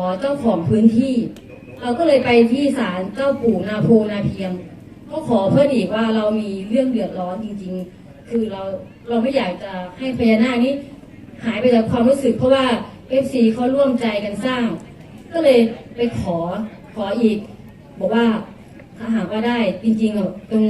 อเจ้าของพื้นที่ เราก็เลยไปที่ศาลเจ้าปู่นาโพนาเพียง ก็ขอเพื่อนอีกว่าเรามีเรื่องเดือดร้อนจริง ๆ คือเราเราไม่อยากจะให้พญานาคนี้หายไปจากความรู้สึกเพราะว่าเอฟซีเขาร่วมใจกันสร้าง ก็เลยไปขอขออีก บอกว่าถ้าหากว่าได้จริงๆอะตรง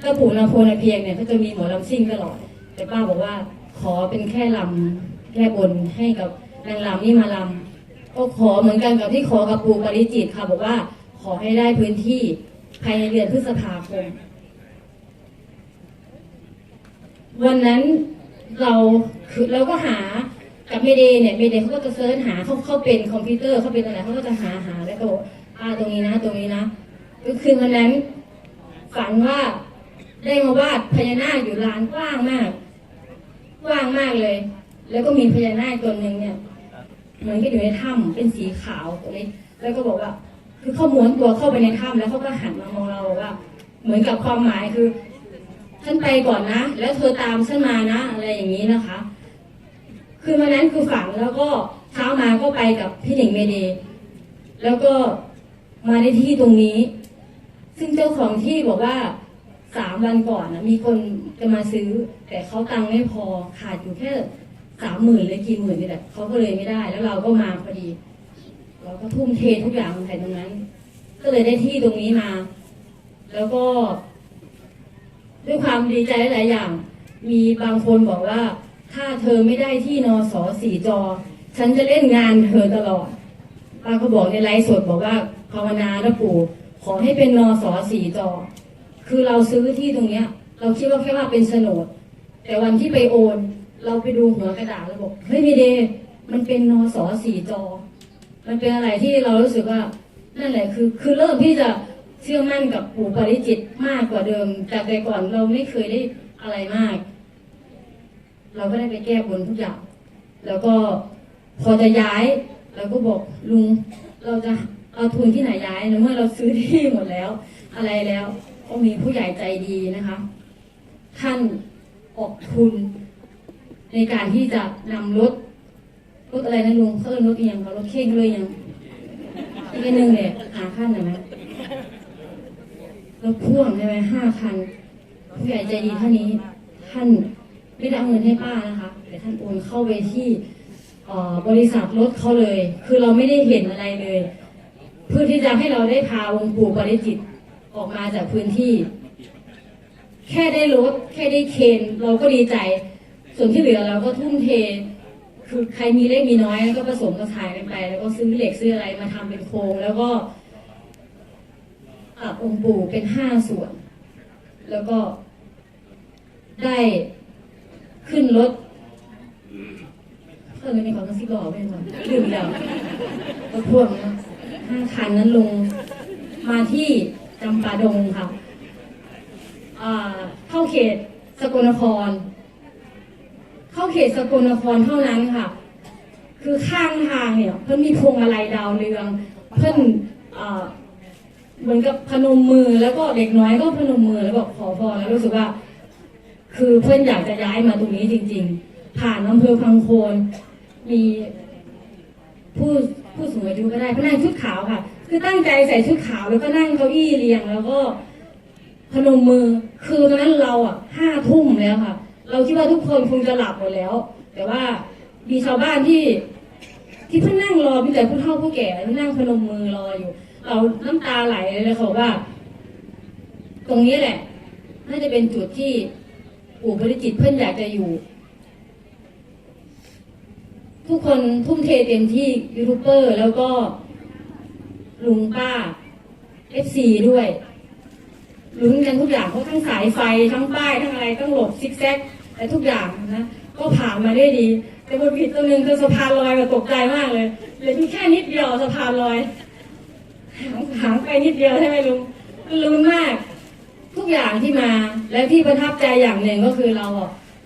เจ้าปู่นาโพนาเพียงเนี่ยเขาจะมีหมอลำซิ่งตลอด แต่ป้าบอกว่าขอเป็นแค่ลำแค่บนให้กับนางลำนี่มาลำ ก็ขอเหมือนกันกับที่ขอกับปู่ปริจิตค่ะบอกว่าขอให้ได้พื้นที่ภายในเดือนพฤษภาคมวันนั้นเราคือเราก็หากับเมเดย์เนี่ยเมเดย์เขาก็จะเซิร์ชหาเขาเขาเป็นคอมพิวเตอร์เขาเป็นอะไรเขาก็จะหาหาแล้วก็อกอ่าตรงนี้นะ ตรงนี้นะก็คือวันนั้นฝันว่าได้มาวาดพญานาคอยู่ลานกว้างมาก กว้างมากเลย แล้วก็มีพญานาคตัวหนึ่งเนี่ย เหมือนกับอยู่ในถ้ำเป็นสีขาวตรงนี้ แล้วก็บอกว่า คือเขาม้วนตัวเข้าไปในถ้ำแล้วเขาก็หันมามองเราบอกว่า เหมือนกับความหมายคือฉันไปก่อนนะ แล้วเธอตามฉันมานะ อะไรอย่างนี้นะคะ คือวันนั้นคือฝันแล้วก็เช้ามาก็ไปกับพี่หนิงเมเดย์แล้วก็มาในที่ตรงนี้ ซึ่งเจ้าของที่บอกว่าสามวันก่อนนะมีคนจะมาซื้อ แต่เขาตังค์ไม่พอขาดอยู่แค่ สามหมื่นหรือกี่หมื่นนี่แหละเขาก็เลยไม่ได้ แล้วเราก็มาพอดี เราก็ทุ่มเททุกอย่างลงไปตรงนั้น ก็เลยได้ที่ตรงนี้มา แล้วก็ ด้วยความดีใจหลายอย่าง มีบางคนบอกว่า ถ้าเธอไม่ได้ที่นอสอสี่จอ ฉันจะเล่นงานเธอตลอดป้าก็บอกในไลฟ์สดบอกว่าภาวนานะปู่ขอให้เป็นนอสอสี่จอ คือเราซื้อที่ตรงเนี้ย เราคิดว่าแค่ว่าเป็นโฉนด แต่วันที่ไปโอน เราไปดูหัวกระดาษแล้วบอกเฮ้ยมีเดย์มันเป็นนอสอสี่จอ มันเป็นอะไรที่เรารู้สึกว่านั่นแหละคือ คือเริ่มที่จะเชื่อมั่นกับปู่ปริจิตมากกว่าเดิมจากแต่ก่อนเราไม่เคยได้อะไรมาก เราก็ได้ไปแก้บนทุกอย่าง แล้วก็พอจะย้ายเราก็บอกลุงเราจะเอาทุนที่ไหนย้ายในเมื่อเราซื้อที่หมดแล้ว อะไรแล้วก็มีผู้ใหญ่ใจดีนะคะ ท่านออกทุน ในการที่จะนำรถรถอะไรนะลุงเขาเรียกรถเอียงเขารถเข่งเลยยังอีกอันหนึ่งเนี่ยหาขั้นหน่อยไหมรถพ่วงใช่ไหมห้าคันผู้ใหญ่ใจดีท่านนี้ท่านไม่ได้เอาเงินให้ป้านะคะแต่ท่านโอนเข้าไปที่บริษัทรถเขาเลย คือเราไม่ได้เห็นอะไรเลย เพื่อที่จะให้เราได้พาองปู่ปริจิตออกมาจากพื้นที่ แค่ได้รถแค่ได้เคนเราก็ดีใจ ส่วนที่เหลือเราก็ทุ่มเท คือใครมีเล็กมีน้อยก็ผสมกระถายกันไป แล้วก็ซื้อเหล็กซื้ออะไรมาทำเป็นโครงแล้วก็อับองค์ปู่เป็นห้าส่วน แล้วก็ได้ขึ้นรถเพิ่มในของกระซิบบอกไม่หมดลืมแล้วรถพ่วงนะห้าคันนั้นลงมาที่จำปาดงค่ะเข้าเขตสกลนคร เข้าเขตสกลนครเท่านั้นค่ะ คือข้างทางเนี่ยเพิ่นมีพวงมาลัยดาวเรือง เพิ่นอ่าเหมือนกับพนมมือแล้วก็เด็กน้อยก็พนมมือแล้วบอกขอพรแล้วรู้สึกว่า คือเพื่อนอยากจะย้ายมาตรงนี้จริง ๆ ผ่านอำเภอพังโคนมีผู้ผู้สูงอายุก็ได้เขานั่งชุดขาวค่ะ คือตั้งใจใส่ชุดขาวแล้วก็นั่งเก้าอี้เรียงแล้วก็พนมมือคือตอนนั้นเราอะห้าทุ่มแล้วค่ะ เราคิดว่าทุกคนคงจะหลับหมดแล้ว แต่ว่ามีชาวบ้านที่ที่เพิ่งนั่งรอมีแต่ผู้เฒ่าผู้แก่ที่นั่งพนมมือรออยู่ เราน้ำตาไหลเลยเขาว่า ตรงนี้แหละ น่าจะเป็นจุดที่ปู่บริจิตเพื่อนอยากจะอยู่ ทุกคนทุ่มเทเต็มที่ยูทูบเบอร์ แล้วก็ลุงป้าเอฟซีด้วยลุ้นกันทุกอย่างเพราะทั้งสายไฟทั้งป้ายทั้งอะไรต้องหลบซิกแซก แต่ทุกอย่างนะก็ผ่านมาได้ดี แต่บนผิดตัวหนึ่งคือสะพานลอยก็ตกใจมากเลยเหลือแค่นิดเดียวสะพานลอยหางไปนิดเดียวใช่ไหมลุงลุ้นมาก ทุกอย่างที่มาและที่ประทับใจอย่างหนึ่งก็คือเรา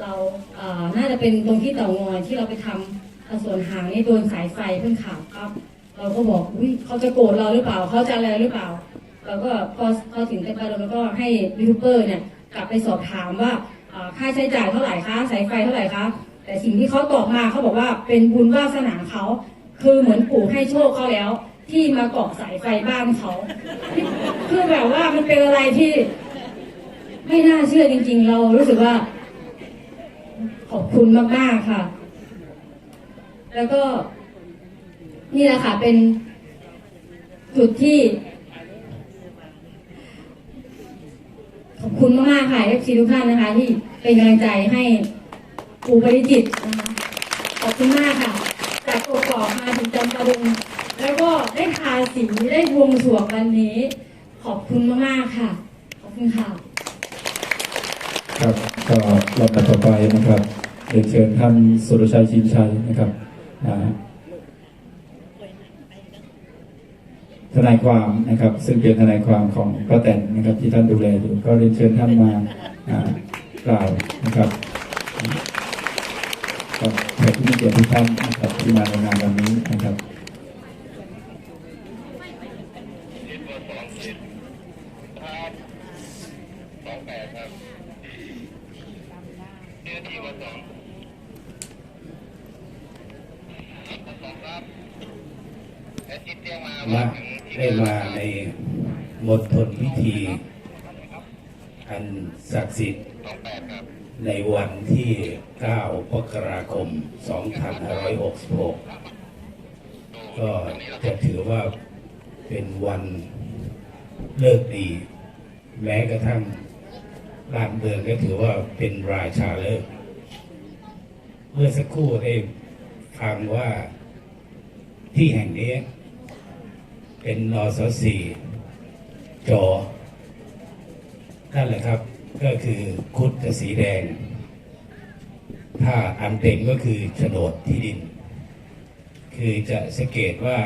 เราเอ่อน่าจะเป็นตรงที่เต่างอยที่เราไปทำอะส่วนหางนี่โดนสายไฟเพิ่งขาดครับ เราก็บอกอุ้ยเขาจะโกรธเราหรือเปล่าเขาจะอะไรหรือเปล่าเราก็พอพอถึงเต็มเราแล้วก็ให้ยูทูบเบอร์เนี่ยกลับไปสอบถามว่า ค่าใช้จ่ายเท่าไหร่คะสายไฟเท่าไหร่คะแต่สิ่งที่เขาตอบมาเขาบอกว่าเป็นบุญวาสนาเขาคือเหมือนปู่ให้โชคเขาแล้ว ที่มาเกาะสายไฟบ้านเขาคือแบบว่ามันเป็นอะไรที่ ไม่น่าเชื่อจริง ๆ เรารู้สึกว่า ขอบคุณมากๆค่ะ แล้วก็นี่แหละค่ะเป็นจุดที่ ขอบคุณมากๆค่ะ FC ทุกท่านนะคะ ที่เป็นกำลังใจให้ปูปริจิตนะคะขอบคุณมากค่ะ จากกกอกมาถึงจำปาดุงแล้วก็ได้ทาสีได้บวงสรวงวันนี้ ขอบคุณมากๆค่ะ ขอบคุณค่ะ ครับก็ลำดับต่อไปนะครับเรียนเชิญท่านสุรชัยชินชัยนะครับอ่า ทนายความนะครับ ซึ่งเป็นทนายความของป้าแตนนะครับที่ท่านดูแลอยู่ก็เรียนเชิญท่านมากล่าวนะครับกับแขกผู้มีเกียรติทุกท่านนะครับที่มาในงานวันนี้นะครับ มาได้มาในมณฑลพิธี อันศักดิ์สิทธิ์ในวันที่ 9 มกราคม 2566 ก็จะถือว่าเป็นวันเลิกดี แม้กระทั่งบ้านเมืองก็ถือว่าเป็นราชาเลิก เมื่อสักครู่ได้ฟังว่าที่แห่งนี้ เป็นนสสีจอ นั่นแหละครับ ก็คือคุดสีแดง ถ้าอันเต็มก็คือโฉนดที่ดิน คือจะสังเกตว่า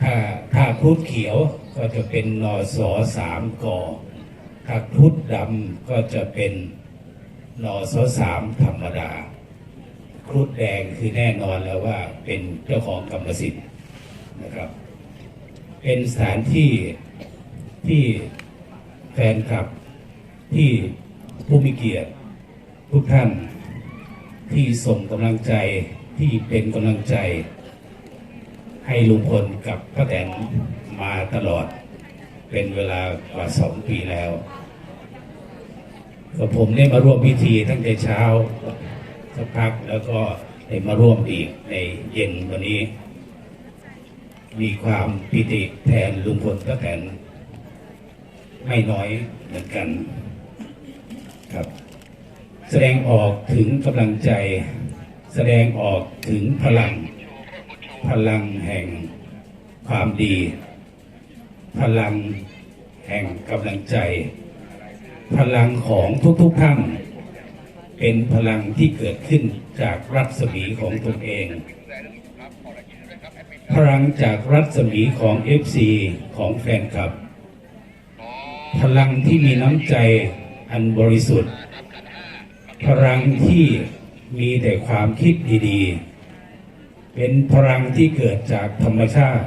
ถ้าถ้าครุฑเขียวก็จะเป็นนอสอสามกอถ้าครุฑดำก็จะเป็นนอสอสามธรรมดาครุฑแดงคือแน่นอนแล้วว่าเป็นเจ้าของกรรมสิทธิ์นะครับ เป็นสถานที่ที่ ฟนคลับ ที่ผู้มีเกียรติทุกท่านที่ส่งกำลังใจที่เป็นกำลังใจ ให้ลุงพลกับป้าแตนมาตลอด เป็นเวลากว่าสองปีแล้วก็ผมได้มาร่วมพิธีตั้งแต่เช้าสักพักแล้วก็ได้มาร่วมอีกในเย็นวันนี้ มีความปิติแทนลุงพลป้าแตน ไม่น้อยเหมือนกันครับ แสดงออกถึงกำลังใจ แสดงออกถึงพลัง พลังแห่งความดี พลังแห่งกำลังใจ พลังของทุกๆท่านเป็นพลังที่เกิดขึ้นจากรัศมีของตนเอง พลังจากรัศมีของ FC ของแฟนคลับ พลังที่มีน้ำใจอันบริสุทธิ์ พลังที่มีแต่ความคิดดีๆ เป็นพลังที่เกิดจากธรรมชาติ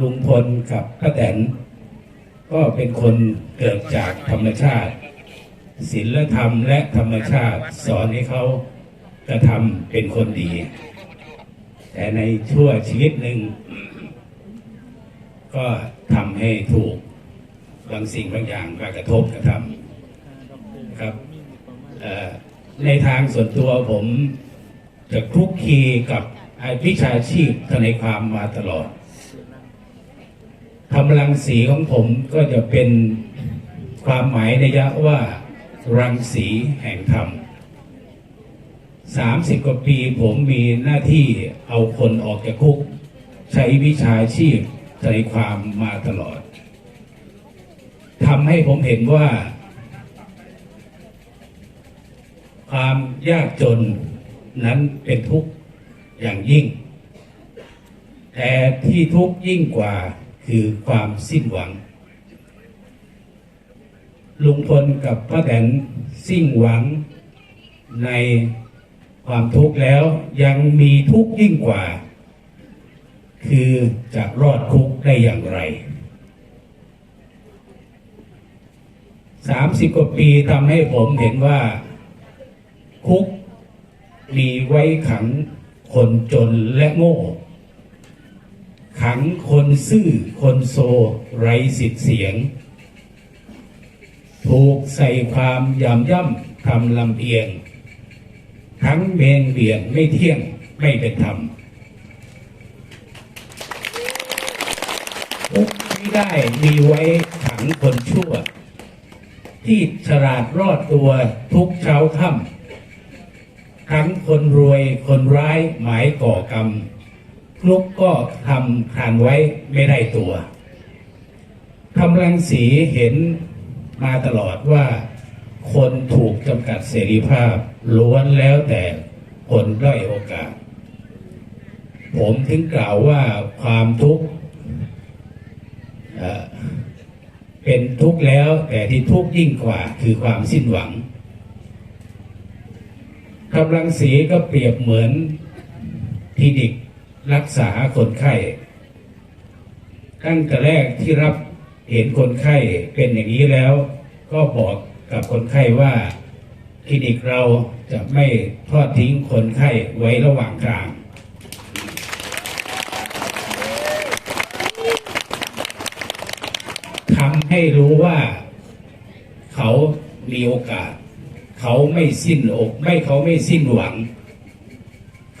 ลุงพลกับป้าแตนก็เป็นคนเกิดจากธรรมชาติศีลธรรมและธรรมชาติสอนให้เขากระทำเป็นคนดี แต่ในชั่วชีวิตหนึ่ง ก็ทำให้ถูก บางสิ่งบางอย่างมากระทบกระทำครับในทางส่วนตัวผมจะคลุกคลีกับวิชาชีพทนายความมาตลอดทำรังสีของผมก็จะเป็นความหมายในยะว่า รังสีแห่งธรรมสามสิบกว่าปีผมมีหน้าที่เอาคนออกจากคุก ใช้วิชาชีพทนายความมาตลอด ทำให้ผมเห็นว่า ความยากจนนั้นเป็นทุกข์อย่างยิ่ง แต่ที่ทุกข์ยิ่งกว่าคือความสิ้นหวัง ลุงพลกับป้าแตนสิ้นหวังในความทุกข์แล้วยังมีทุกข์ยิ่งกว่า คือจะรอดคุกได้อย่างไร สามสิบกว่าปีทำให้ผมเห็นว่า คุกมีไว้ขังคนจนและโง่ ขังคนซื่อคนโซไร้สิทธิเสียง ถูกใส่ความยำย่ำทำลำเอียง ทั้งเบงเบี่ยงไม่เที่ยงไม่เป็นธรรมคุกไม่ได้มีไว้ขังคนชั่ว ที่ฉลาดรอดตัวทุกเช้าค่ำทั้งคนรวยคนร้ายหมายก่อกรรมลุกก็ทำคานไว้ไม่ได้ตัวทำรังสีเห็นมาตลอดว่าคนถูกจำกัดเสรีภาพล้วนแล้วแต่คนด้อยโอกาส ผมถึงกล่าวว่าความทุกข์เอ่อ เป็นทุกข์แล้ว แต่ที่ทุกข์ยิ่งกว่าคือความสิ้นหวังกำลังสีก็เปรียบเหมือนคลินิกรักษาคนไข้ตั้งแต่แรกที่รับเห็นคนไข้เป็นอย่างนี้แล้ว ก็บอกกับคนไข้ว่าคลินิกเราจะไม่ทอดทิ้งคนไข้ไว้ระหว่างทาง ทำ ให้รู้ว่าเขามีโอกาส เขาไม่สิ้นอกไม่เขาไม่สิ้นหวัง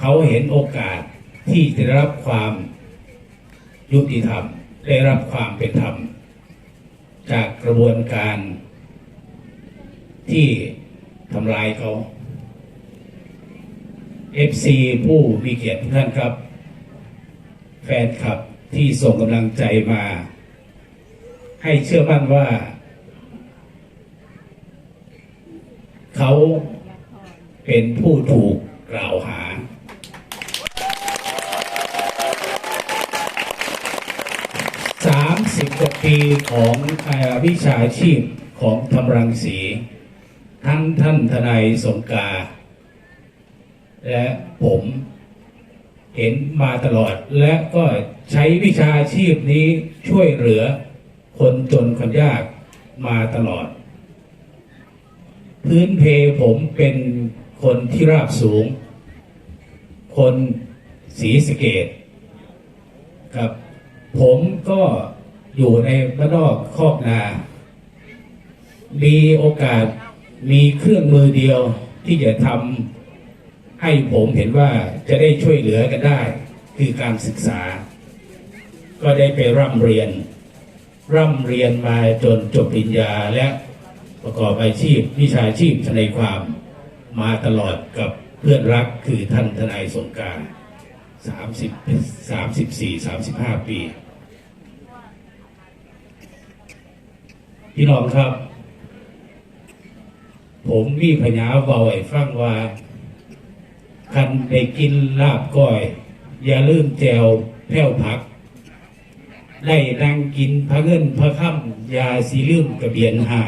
เขาเห็นโอกาสที่จะได้รับความยุติธรรม ได้รับความเป็นธรรม จากกระบวนการที่ทำลายเขา FC ผู้มีเกียรติทุกท่านครับ แฟนคลับที่ส่งกำลังใจมา ให้เชื่อมั่นว่า เขาเป็นผู้ถูกกล่าวหา สามสิบกว่าปีของอวิชาชีพของธรรมรังสี ทั้งท่านทนายสงกา และผมเห็นมาตลอดและก็ใช้วิชาชีพนี้ช่วยเหลือ คนจนคนยากมาตลอด พื้นเพผมเป็นคนที่ราบสูง คนสีสเกตครับ ผมก็อยู่ในบ้านนอกคอกนา มีโอกาสมีเครื่องมือเดียวที่จะทำให้ผมเห็นว่าจะได้ช่วยเหลือกันได้ คือการศึกษา ก็ได้ไปร่ำเรียน ร่ำเรียนมาจนจบปริญญาและประกอบอาชีพวิชาชีพทนายความมาตลอดกับเพื่อนรักคือท่านทนายสงการสามสิบสามสิบสี่สามสิบห้าปี พี่น้องครับ ผมมีพญาเบาไอ้ฟังว่า คันไปกินลาบก้อย อย่าลืมแจวแพ้วผัก ได้นั่งกินพระเงินพระค่ำยาสีลืมกระเบียนหา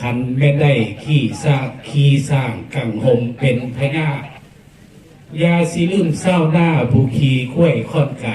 คันแม่ได้ขี่สร้างขี่สร้างกังหมเป็นพญายาสีลืมเศร้าหน้าผู้ขี่ข้วยค่อนกา